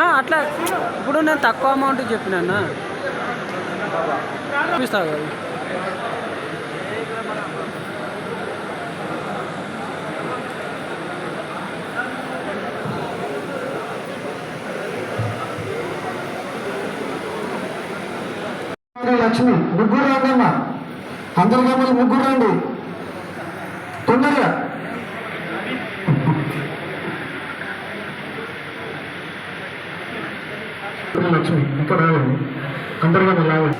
ఆ, అట్లా. ఇప్పుడు నేను తక్కువ అమౌంట్ చెప్పినా చూపిస్తా కదా. లక్ష్మి ముగ్గురు రండమ్మా అందరు గమ్మలు ముగ్గురు రండి. తొందరగా. లక్ష్మి ఇక్కడ రావండి అందరు గమ్మలు రావండి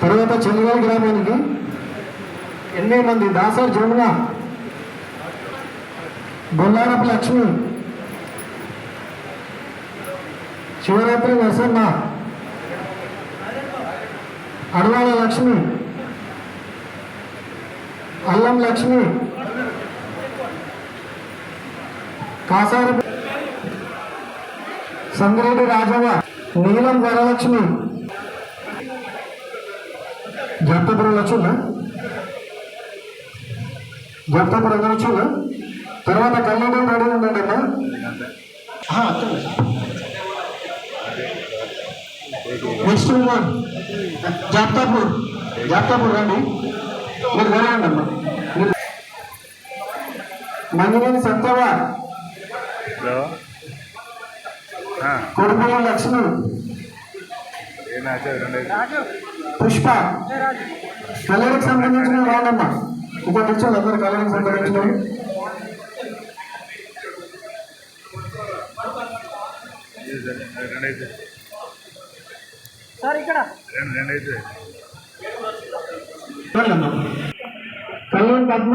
తర్వాత చెల్లిగారి గ్రామానికి ఎన్నో మంది దాసర్ జమున బొల్లారపు లక్ష్మి శివరాత్రి నరసమ్మ అడవాల లక్ష్మి అల్లం లక్ష్మి కాసారపు సంగిరెడ్డి రాజవ్వ నీలం వరలక్ష్మి. జప్తపురం లక్ష్మి జప్తపురం లక్ష్మి తర్వాత కళ్యాణం రెడీ ఉండండి అమ్మా. ఆ, చెప్పండి. Next one Japtapur. జాప్తాపూర్ రండి. మీరు వెళ్ళండి అమ్మా. మీరు- మంగినేని సత్తవ. హలో ఆ, కొడుకుల లక్ష్మి. ఏ మ్యాచ్ రెండు పుష్ప. కలర్కి సంబంధించిన రాండమ్మా ఇంకా నిల్చోండి అందరు అయితే వెళ్ళమ్మా కళ్యాణ్ పద్మ.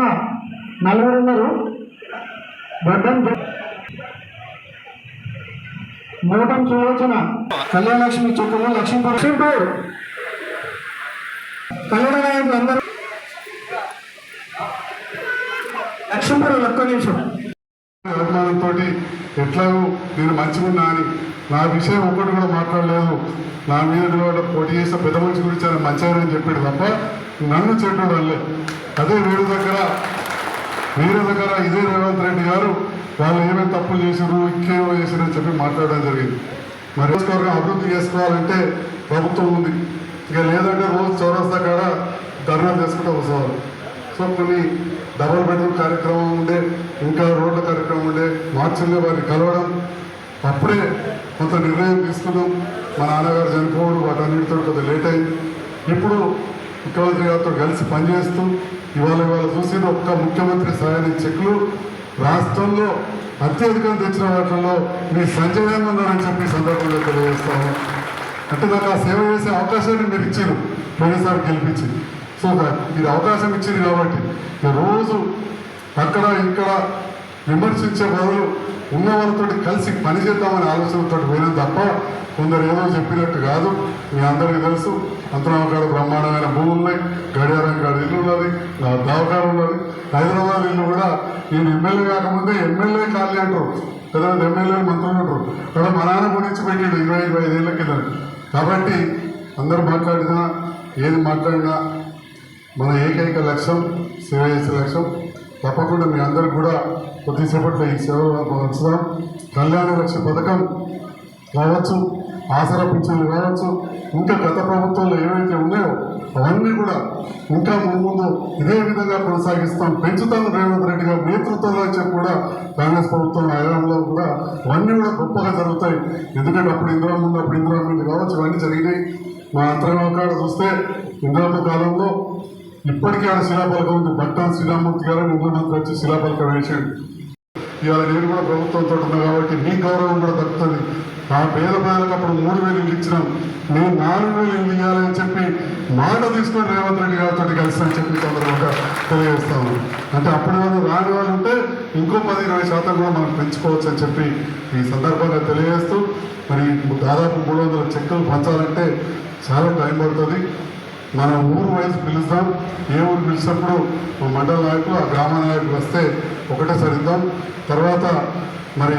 నలుగురు ఉన్నారు. బద్దం జ- మోటం సులోచన. కళ్యాణ లక్ష్మి లక్ష్మీపూర్. లక్ష్మీపూర్. కళ్యాణ నాయకులు అందరూ. లక్ష్మీపూర్ ఒక్క నిమిషం. అభిమానంతో ఎట్లాగో నేను మంచిగున్నా అని నా విషయం ఒక్కటి కూడా మాట్లాడలేదు. నా మీద నిలబడ్డ పోటీ చేసిన పెద్ద మనిషి గురించి ఆయన మంచిగా అని చెప్పాడు తప్ప నన్ను చెడ్డు వల్లే అదే వీడి దగ్గర వేరే దగ్గర ఇదే రేవంత్ రెడ్డి గారు వాళ్ళు ఏమేమి తప్పులు చేశారు ఇంకేమో చేశారు అని చెప్పి మాట్లాడడం జరిగింది. మరి నియోజకవర్గం అభివృద్ధి చేసుకోవాలంటే ప్రభుత్వం ఉంది. ఇక లేదంటే రోజు చౌరస్తా కాడ ధర్నా చేసుకుంటూ వస్తారు సో కొన్ని డబల్ బెడ్రూమ్ కార్యక్రమం ఉండే ఇంకా రోడ్ల కార్యక్రమం ఉండే మార్చిల్లో వారిని కలవడం అప్పుడే కొంత నిర్ణయం తీసుకున్నాం. మా నాన్నగారు చనిపోవడం వాటన్నిటితో కొంత లేట్ అయింది. ఇప్పుడు ముఖ్యమంత్రి గారితో కలిసి పనిచేస్తూ ఇవాళ ఇవాళ చూసిన ఒక్క ముఖ్యమంత్రి స్థాయి చెక్లు రాష్ట్రంలో అత్యధికంగా తెచ్చిన వాటిల్లో మీ సంజయ్ ఉన్నారని చెప్పి సందర్భంగా తెలియజేస్తాము. అంటే నాకు ఆ సేవ చేసే అవకాశాన్ని మీరు ఇచ్చారు పోయినసారి గెలిపించింది. సో ఇది మీరు అవకాశం ఇచ్చింది కాబట్టి రోజు అక్కడ ఇక్కడ విమర్శించే బదులు ఉన్న వాళ్ళతో కలిసి పనిచేద్దామనే ఆలోచనతో పోయినాం తప్ప కొందరు ఏదో చెప్పినట్టు కాదు. మీ అందరికీ తెలుసు అంతరామకాడ బ్రహ్మాండమైన భూములు ఉన్నాయి. గడియారం కాడ ఇల్లు ఉన్నది నా ఉన్నది. హైదరాబాద్ ఇల్లు కూడా నేను ఎమ్మెల్యే కాకముందే ఎమ్మెల్యే ఖాళీ అంటారు. కదా ఎమ్మెల్యే మంత్రులు అంటారు. కదా మా నాన్న గురించి పెట్టాడు ఇరవై ఇరవై ఐదేళ్ళ కింద. కాబట్టి అందరూ మాట్లాడినా ఏది మాట్లాడినా మన ఏకైక లక్ష్యం సేవ చేసే లక్ష్యం తప్పకుండా మీ అందరికి కూడా కొద్దిసేపట్లో ఈ సేవ ఉంచుదాం కళ్యాణ లక్ష్య పథకం కావచ్చు ఆసరా పింఛన్లు కావచ్చు ఇంకా గత ప్రభుత్వంలో ఏవైతే ఉన్నాయో అవన్నీ కూడా ఇంకా ముందు ఇదే విధంగా కొనసాగిస్తాం. పెంచుతాం రేవంత్ రెడ్డి గారి నేతృత్వంలో వచ్చే కూడా కాంగ్రెస్ ప్రభుత్వం హయాంలో కూడా అవన్నీ కూడా గొప్పగా జరుగుతాయి. ఎందుకంటే అప్పుడు ఇందిరా ముందు అప్పుడు ఇందిరా ముందు కావచ్చు ఇవన్నీ జరిగినాయి. మా అంతరంగ కాడ చూస్తే ఇందిరామ్మ కాలంలో ఇప్పటికీ ఆయన శిలాపలకం ఉంది. భట్టా శ్రీరామూర్తి గారు ముఖ్యమంత్రి వచ్చి శిలాపలకం వేసాడు ఇవాళ నేను కూడా ప్రభుత్వంతో ఉన్నా కాబట్టి మీ గౌరవం కూడా దక్కుతుంది. ఆ పేద ప్రజలకు అప్పుడు మూడు వేలు ఇల్లు ఇచ్చినాం. నేను నాలుగు వేలు ఇల్లు ఇవ్వాలని చెప్పి మాట తీసుకొని రేవంత్ రెడ్డి గారితో కలిసి అని చెప్పి తొందరగా తెలియజేస్తాము అంటే అప్పుడు వాళ్ళు రాని వాళ్ళు ఉంటే ఇంకో పది ఇరవై శాతం కూడా మనం పెంచుకోవచ్చు అని చెప్పి ఈ సందర్భంగా తెలియజేస్తూ మరి దాదాపు మూడు వందల చెక్కులు పంచాలంటే చాలా టైం పడుతుంది. మనం ఊరు వయసు పిలుస్తాం ఏ ఊరు పిలిచినప్పుడు మా మండల నాయకులు ఆ గ్రామ నాయకులు వస్తే ఒకటే సరిద్దాం. తర్వాత మరి